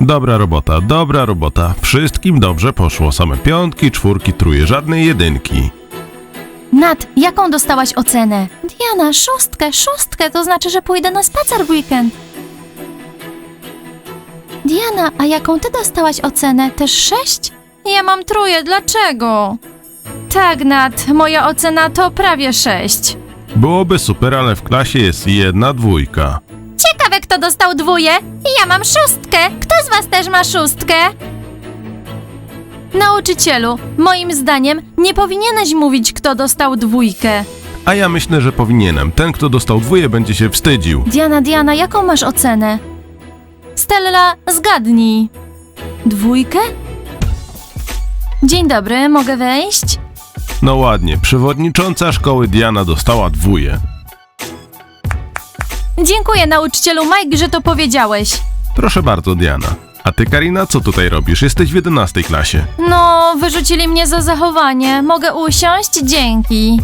Dobra robota, dobra robota. Wszystkim dobrze poszło. Same piątki, czwórki, truje, żadnej jedynki. Nat, jaką dostałaś ocenę? Diana, szóstkę, szóstkę, to znaczy, że pójdę na spacer w weekend. Diana, a jaką ty dostałaś ocenę? Też sześć? Ja mam truje, dlaczego? Tak, Nat, moja ocena to prawie sześć. Byłoby super, ale w klasie jest jedna dwójka. Kto dostał dwóje. Ja mam szóstkę. Kto z was też ma szóstkę? Nauczycielu, moim zdaniem nie powinieneś mówić, kto dostał dwójkę. A ja myślę, że powinienem. Ten, kto dostał dwóje, będzie się wstydził. Diana, Diana, jaką masz ocenę? Stella, zgadnij. Dwójkę? Dzień dobry, mogę wejść? No ładnie, przewodnicząca szkoły Diana dostała dwóje. Dziękuję, nauczycielu Mike, że to powiedziałeś. Proszę bardzo, Diana. A ty, Karina, co tutaj robisz? Jesteś w 11 klasie. No, wyrzucili mnie za zachowanie. Mogę usiąść? Dzięki.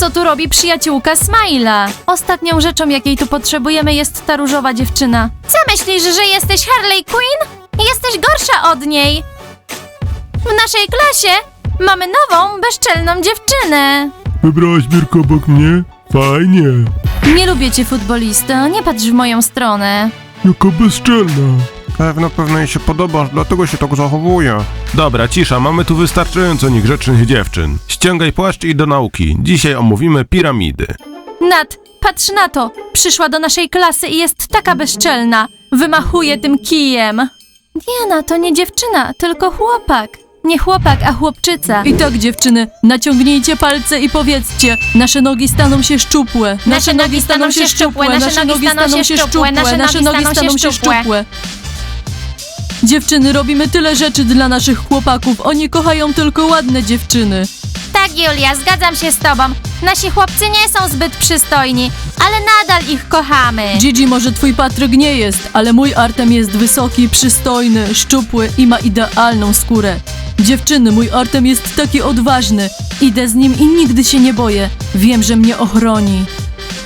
Co tu robi przyjaciółka Smaila? Ostatnią rzeczą, jakiej tu potrzebujemy, jest ta różowa dziewczyna. Co myślisz, że jesteś Harley Quinn? Jesteś gorsza od niej. W naszej klasie mamy nową, bezczelną dziewczynę. Wybrałaś biurko obok mnie? Fajnie. Nie lubię cię, futbolista. Nie patrz w moją stronę. Jaka bezczelna. Pewno pewno jej się podobasz, dlatego się tak zachowuje. Dobra, cisza, mamy tu wystarczająco niegrzecznych dziewczyn. Ściągaj płaszcz i do nauki. Dzisiaj omówimy piramidy. Nat, patrz na to! Przyszła do naszej klasy i jest taka bezczelna. Wymachuje tym kijem. Diana, to nie dziewczyna, tylko chłopak. Nie chłopak, a chłopczyca. I tak dziewczyny, naciągnijcie palce i powiedzcie, nasze nogi staną się szczupłe, nasze nogi staną się szczupłe, nasze nogi staną się szczupłe, nasze nogi staną się szczupłe. Dziewczyny, robimy tyle rzeczy dla naszych chłopaków, oni kochają tylko ładne dziewczyny. Tak, Julia, zgadzam się z tobą. Nasi chłopcy nie są zbyt przystojni, ale nadal ich kochamy. Gigi, może twój Patryk nie jest, ale mój Artem jest wysoki, przystojny, szczupły i ma idealną skórę. Dziewczyny, mój Artem jest taki odważny. Idę z nim i nigdy się nie boję. Wiem, że mnie ochroni.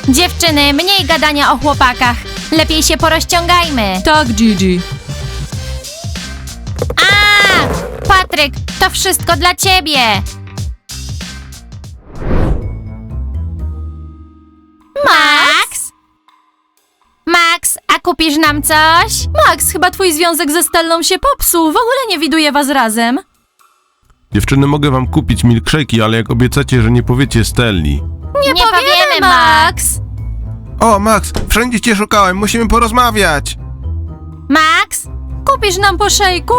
Dziewczyny, mniej gadania o chłopakach. Lepiej się porozciągajmy. Tak, Gigi. A! Patryk, to wszystko dla ciebie. Kupisz nam coś? Max, chyba twój związek ze Stellą się popsuł. W ogóle nie widuję was razem. Dziewczyny, mogę wam kupić milkshake'i, ale jak obiecacie, że nie powiecie Stelli. Nie, powiemy, Max. O, Max, wszędzie cię szukałem, musimy porozmawiać. Max? Kupisz nam po szejku?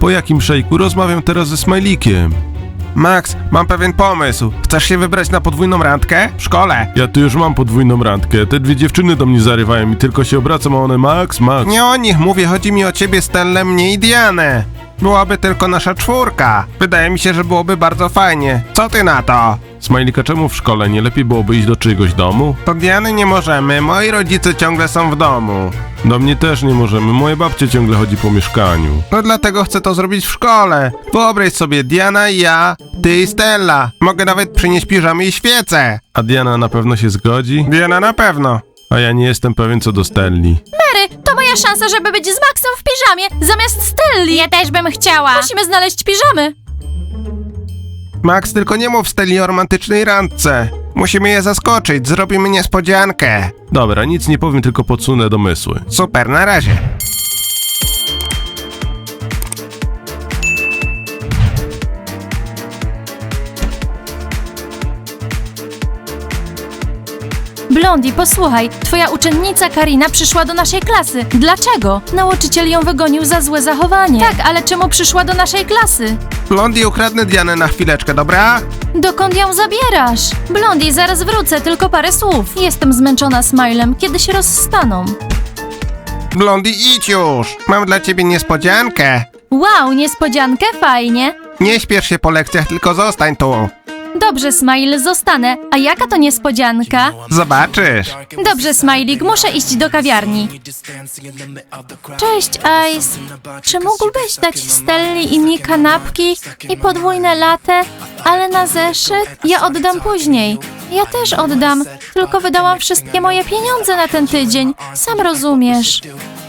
Po jakim szejku? Rozmawiam teraz ze Smajlikiem. Max, mam pewien pomysł. Chcesz się wybrać na podwójną randkę? W szkole. Ja tu już mam podwójną randkę. Te dwie dziewczyny do mnie zarywają i tylko się obracam, a one Max, Max. Nie o nich mówię, chodzi mi o ciebie, Stellę, mnie i Dianę. Byłaby tylko nasza czwórka. Wydaje mi się, że byłoby bardzo fajnie. Co ty na to? Smajlika, czemu w szkole nie lepiej byłoby iść do czyjegoś domu? Do Diany nie możemy, moi rodzice ciągle są w domu. Do mnie też nie możemy, moja babcia ciągle chodzi po mieszkaniu. No dlatego chcę to zrobić w szkole. Wyobraź sobie, Diana i ja, ty i Stella. Mogę nawet przynieść piżamy i świece. A Diana na pewno się zgodzi? Diana na pewno. A ja nie jestem pewien co do Stelli. Mary, to moja szansa, żeby być z Maxem w piżamie zamiast Stelli. Ja też bym chciała. Musimy znaleźć piżamy. Max, tylko nie mów Stelli o romantycznej randce. Musimy je zaskoczyć, zrobimy niespodziankę. Dobra, nic nie powiem, tylko podsunę domysły. Super, na razie. Blondi, posłuchaj, twoja uczennica Karina przyszła do naszej klasy. Dlaczego? Nauczyciel ją wygonił za złe zachowanie. Tak, ale czemu przyszła do naszej klasy? Blondie, ukradnę Dianę na chwileczkę, dobra? Dokąd ją zabierasz? Blondi, zaraz wrócę, tylko parę słów. Jestem zmęczona smilem, kiedy się rozstaną. Blondie, idź już. Mam dla ciebie niespodziankę. Wow, niespodziankę, fajnie. Nie śpiesz się po lekcjach, tylko zostań tu. Dobrze, Smile, zostanę. A jaka to niespodzianka? Zobaczysz. Dobrze, Smajlik, muszę iść do kawiarni. Cześć, Ice. Czy mógłbyś dać Stelli i mi kanapki i podwójne latę, ale na zeszyt? Ja oddam później. Ja też oddam, tylko wydałam wszystkie moje pieniądze na ten tydzień. Sam rozumiesz.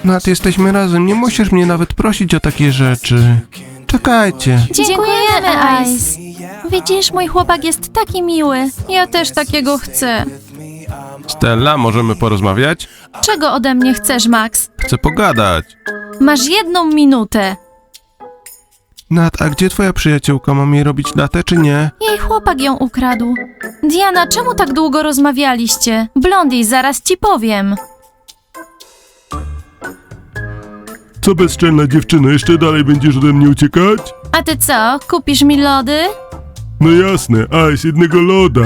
Nat, jesteśmy razem, nie musisz mnie nawet prosić o takie rzeczy. Czekajcie. Dziękujemy, Ice. Widzisz, mój chłopak jest taki miły. Ja też takiego chcę. Stella, możemy porozmawiać? Czego ode mnie chcesz, Max? Chcę pogadać. Masz jedną minutę. Nat, a gdzie twoja przyjaciółka? Mam jej robić datę, czy nie? Jej chłopak ją ukradł. Diana, czemu tak długo rozmawialiście? Blondie, zaraz ci powiem. Co bezczelna dziewczyno, jeszcze dalej będziesz ode mnie uciekać? A ty co, kupisz mi lody? No jasne, Ice, jednego loda.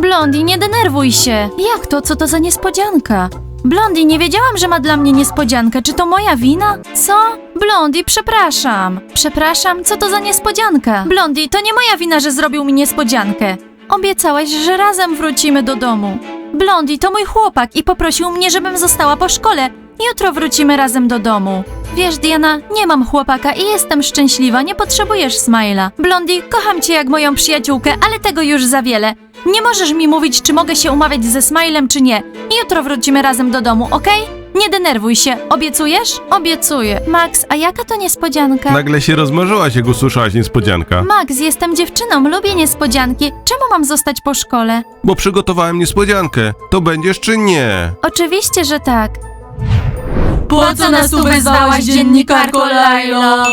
Blondie, nie denerwuj się. Jak to? Co to za niespodzianka? Blondie, nie wiedziałam, że ma dla mnie niespodziankę. Czy to moja wina? Co? Blondie, przepraszam. Przepraszam, co to za niespodzianka? Blondie, to nie moja wina, że zrobił mi niespodziankę. Obiecałeś, że razem wrócimy do domu. Blondie, to mój chłopak i poprosił mnie, żebym została po szkole. Jutro wrócimy razem do domu. Wiesz, Diana, nie mam chłopaka i jestem szczęśliwa, nie potrzebujesz Smaila. Blondie, kocham cię jak moją przyjaciółkę, ale tego już za wiele. Nie możesz mi mówić, czy mogę się umawiać ze Smilem, czy nie. Jutro wrócimy razem do domu, okej? Nie denerwuj się. Obiecujesz? Obiecuję. Max, a jaka to niespodzianka? Nagle się rozmarzyłaś, jak usłyszałaś niespodzianka. Max, jestem dziewczyną, lubię niespodzianki. Czemu mam zostać po szkole? Bo przygotowałem niespodziankę. To będziesz czy nie? Oczywiście, że tak. Po co nas tu wezwałaś, dziennikarko Lailo?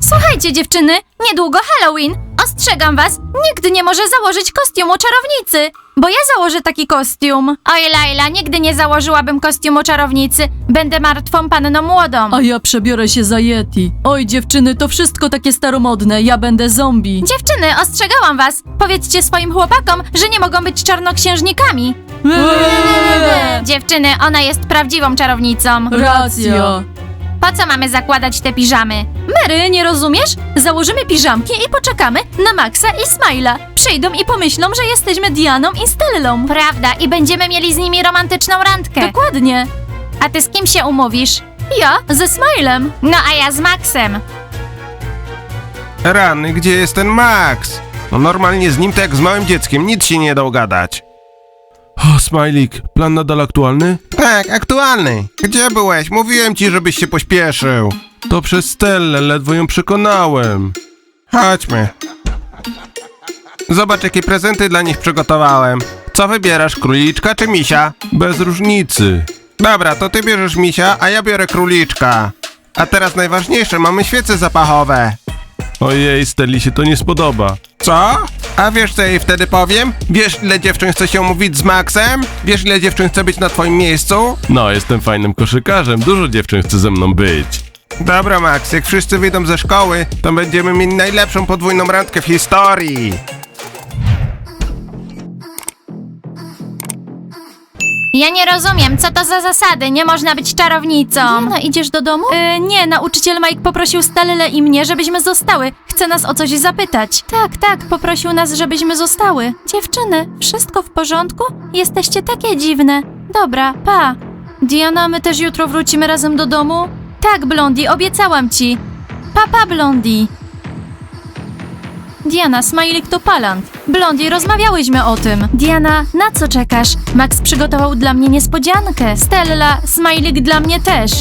Słuchajcie, dziewczyny, niedługo Halloween. Ostrzegam was, nikt nie może założyć kostiumu czarownicy, bo ja założę taki kostium. Oj, Laila, nigdy nie założyłabym kostiumu czarownicy. Będę martwą panną młodą. A ja przebiorę się za Yeti. Oj, dziewczyny, to wszystko takie staromodne, ja będę zombie. Dziewczyny, ostrzegałam was. Powiedzcie swoim chłopakom, że nie mogą być czarnoksiężnikami. Dziewczyny, ona jest prawdziwą czarownicą. Racja. Po co mamy zakładać te piżamy? Mary, nie rozumiesz? Założymy piżamki i poczekamy na Maxa i Smile'a. Przyjdą i pomyślą, że jesteśmy Dianą i Stellą. Prawda, i będziemy mieli z nimi romantyczną randkę. Dokładnie. A ty z kim się umówisz? Ja ze Smilem. No a ja z Maxem. Rany, gdzie jest ten Max? No normalnie z nim to jak z małym dzieckiem, nic się nie da ugadać. O, Smajlik, plan nadal aktualny? Tak, aktualny. Gdzie byłeś? Mówiłem ci, żebyś się pośpieszył. To przez Stellę, ledwo ją przekonałem. Chodźmy. Zobacz, jakie prezenty dla nich przygotowałem. Co wybierasz, króliczka czy misia? Bez różnicy. Dobra, to ty bierzesz misia, a ja biorę króliczka. A teraz najważniejsze, mamy świece zapachowe. Ojej, Stelli się to nie spodoba. Co? A wiesz, co jej wtedy powiem? Wiesz, ile dziewczyn chce się umówić z Maxem? Wiesz, ile dziewczyn chce być na twoim miejscu? No, jestem fajnym koszykarzem, dużo dziewczyn chce ze mną być. Dobra, Max, jak wszyscy wyjdą ze szkoły, to będziemy mieli najlepszą podwójną randkę w historii. Ja nie rozumiem, co to za zasady? Nie można być czarownicą. Diana, idziesz do domu? E, nie, nauczyciel Mike poprosił Stellę i mnie, żebyśmy zostały. Chce nas o coś zapytać. Tak, tak, poprosił nas, żebyśmy zostały. Dziewczyny, wszystko w porządku? Jesteście takie dziwne. Dobra, pa. Diana, my też jutro wrócimy razem do domu? Tak, Blondi, obiecałam ci. Pa, pa, Blondi. Diana, Smajlik to palant. Blondi, rozmawiałyśmy o tym. Diana, na co czekasz? Max przygotował dla mnie niespodziankę. Stella, Smajlik dla mnie też.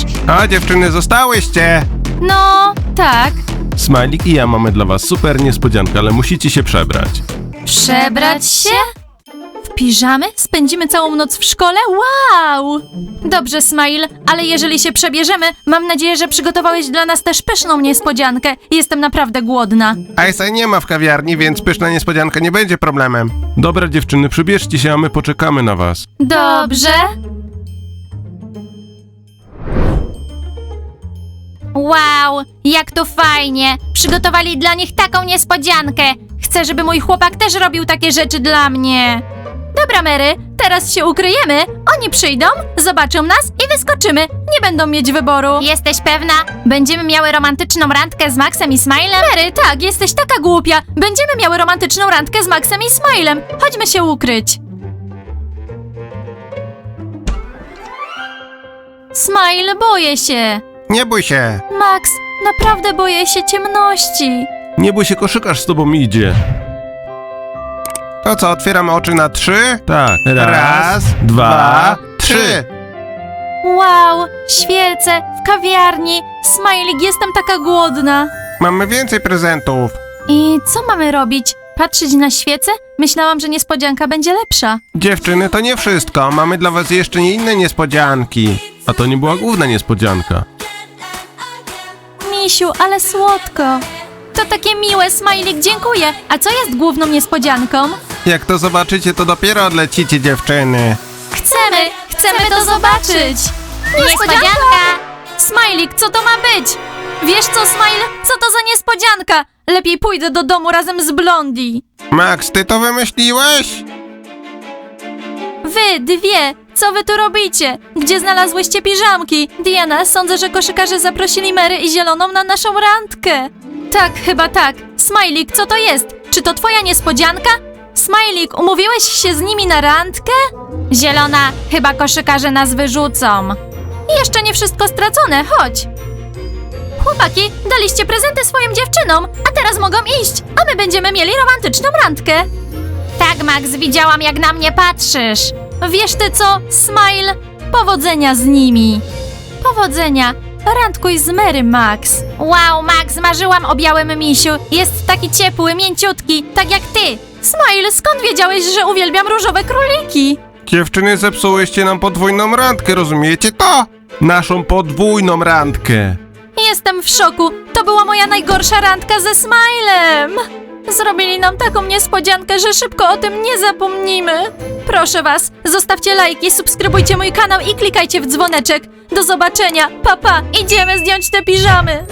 O, dziewczyny, zostałyście. No, tak. Smajlik i ja mamy dla was super niespodziankę, ale musicie się przebrać. Przebrać się? Piżamy? Spędzimy całą noc w szkole? Wow! Dobrze, Smile, ale jeżeli się przebierzemy, mam nadzieję, że przygotowałeś dla nas też pyszną niespodziankę. Jestem naprawdę głodna. Ice'a nie ma w kawiarni, więc pyszna niespodzianka nie będzie problemem. Dobra dziewczyny, przybierzcie się, a my poczekamy na was. Dobrze. Wow, jak to fajnie! Przygotowali dla nich taką niespodziankę. Chcę, żeby mój chłopak też robił takie rzeczy dla mnie. Dobra, Mary, teraz się ukryjemy. Oni przyjdą, zobaczą nas i wyskoczymy. Nie będą mieć wyboru. Jesteś pewna? Będziemy miały romantyczną randkę z Maxem i Smilem? Mary, tak, jesteś taka głupia. Będziemy miały romantyczną randkę z Maxem i Smilem. Chodźmy się ukryć. Smile, boję się. Nie bój się. Max, naprawdę boję się ciemności. Nie bój się, koszykarz z tobą idzie. To co, otwieramy oczy na trzy? Tak. Raz, dwa, trzy. Wow, świece, w kawiarni. Smajlik, jestem taka głodna. Mamy więcej prezentów. I co mamy robić? Patrzeć na świece? Myślałam, że niespodzianka będzie lepsza. Dziewczyny, to nie wszystko. Mamy dla was jeszcze inne niespodzianki. A to nie była główna niespodzianka. Misiu, ale słodko. To takie miłe, Smajlik, dziękuję. A co jest główną niespodzianką? Jak to zobaczycie, to dopiero odlecicie, dziewczyny. Chcemy, chcemy to zobaczyć. Niespodzianka! Smajlik, co to ma być? Wiesz co, Smile? Co to za niespodzianka? Lepiej pójdę do domu razem z Blondi. Max, ty to wymyśliłeś? Wy, dwie, co wy tu robicie? Gdzie znalazłyście piżamki? Diana, sądzę, że koszykarze zaprosili Mary i Zieloną na naszą randkę. Tak, chyba tak. Smajlik, co to jest? Czy to twoja niespodzianka? Smajlik, umówiłeś się z nimi na randkę? Zielona, chyba koszykarze nas wyrzucą. Jeszcze nie wszystko stracone, chodź. Chłopaki, daliście prezenty swoim dziewczynom, a teraz mogą iść, a my będziemy mieli romantyczną randkę. Tak, Max, widziałam jak na mnie patrzysz. Wiesz ty co, Smile? Powodzenia z nimi. Powodzenia. Randkuj z Mary, Max. Wow, Max, marzyłam o białym misiu. Jest taki ciepły, mięciutki, tak jak ty. Smile, skąd wiedziałeś, że uwielbiam różowe króliki? Dziewczyny, zepsułyście nam podwójną randkę, rozumiecie to? Naszą podwójną randkę. Jestem w szoku. To była moja najgorsza randka ze Smilem. Zrobili nam taką niespodziankę, że szybko o tym nie zapomnimy. Proszę was, zostawcie lajki, subskrybujcie mój kanał i klikajcie w dzwoneczek. Do zobaczenia. Papa, pa. idziemy zdjąć te piżamy.